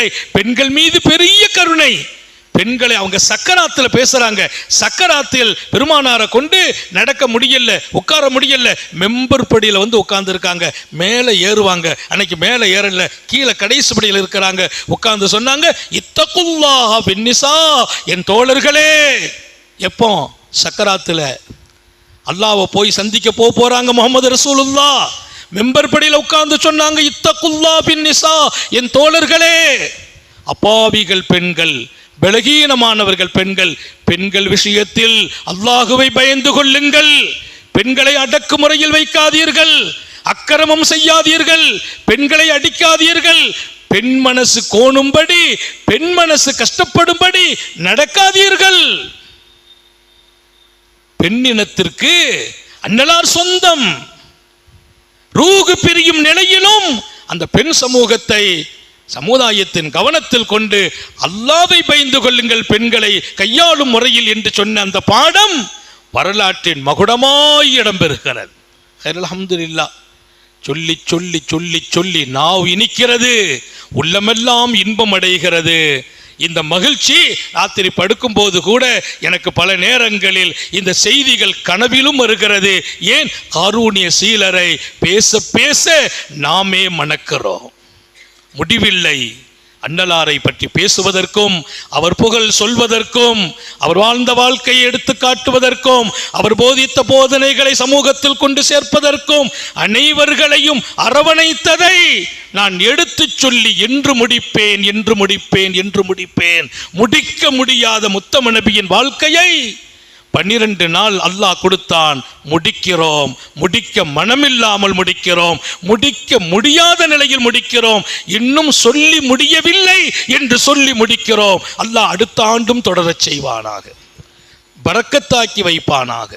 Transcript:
இல்லை பெண்கள் மீது பெரிய கருணை. பெண்களை அவங்க சக்கராத்துல பேசுறாங்க. சக்கராத்தில் பெருமானாரை கொண்டு நடக்க முடியல உட்கார முடியல மெம்பர் படியில வந்து உட்கார்ந்து இருக்காங்க மேலே ஏறுவாங்க. அன்னைக்கு மேலே ஏறல கீழே கடைசி படியில் இருக்கிறாங்க. உட்கார்ந்து சொன்னாங்க இத்தகுல்லாஹ பின்னிசா என் தோழர்களே. எப்போ? சக்கராத்துல. அல்லாவை போய் சந்திக்க போக போறாங்க முகமது ரசூலுல்லா மெம்பர் படியில் உட்கார்ந்து சொன்னாங்க இத்தகுல்லா பின் நிசா. என் தோழர்களே அப்பாவிகள் பெண்கள் பலகீனமானவர்கள் பெண்கள் பெண்கள் விஷயத்தில் அல்லாஹுவை பயந்து கொள்ளுங்கள். பெண்களை அடக்குமுறையில் வைக்காதீர்கள். அக்கிரமம் செய்யாதீர்கள். பெண்களை அடிக்காதீர்கள். பெண் மனசு கோணும்படி பெண் மனசு கஷ்டப்படும்படி நடக்காதீர்கள். பெண்ணினத்திற்கு அன்னலார் சொந்தம். தெரியும் நிலையிலும் அந்த பெண் சமூகத்தை சமுதாயத்தின் கவனத்தில் கொண்டு அல்லாவை பயந்து கொள்ளுங்கள் பெண்களை கையாளும் முறையில் என்று சொன்ன அந்த பாடம் வரலாற்றின் மகுடமாய் இடம்பெறுகிறது. அல்ஹம்துலில்லா. சொல்லி சொல்லி சொல்லி சொல்லி நாவ் இனிக்கிறது. உள்ளமெல்லாம் இன்பம் அடைகிறது. இந்த மகிழ்ச்சி ராத்திரி படுக்கும்போது கூட எனக்கு பல நேரங்களில் இந்த செய்திகள் கனவிலும் வருகிறது. ஏன்? காரூணிய சீலரை பேச பேச நாமே மணக்கிறோம். முடிவில்லை. அன்னலாரை பற்றி பேசுவதற்கும் அவர் புகழ் சொல்வதற்கும் அவர் வாழ்ந்த வாழ்க்கையை எடுத்து காட்டுவதற்கும் அவர் போதித்த போதனைகளை சமூகத்தில் கொண்டு சேர்ப்பதற்கும் அனைவர்களையும் அரவணைத்ததை நான் எடுத்துச் சொல்லி என்று முடிப்பேன் என்று முடிப்பேன் என்று முடிப்பேன். முடிக்க முடியாத முத்தம நபியின் வாழ்க்கையை பன்னிரண்டு நாள் அல்லாஹ் கொடுத்தான். முடிக்கிறோம். முடிக்க மனமில்லாமல் முடிக்கிறோம். முடிக்க முடியாத நிலையில் முடிக்கிறோம். இன்னும் சொல்லி முடியவில்லை என்று சொல்லி முடிக்கிறோம். அல்லாஹ் அடுத்த ஆண்டும் தொடரச் செய்வானாக. பறக்கத்தாக்கி வைப்பானாக.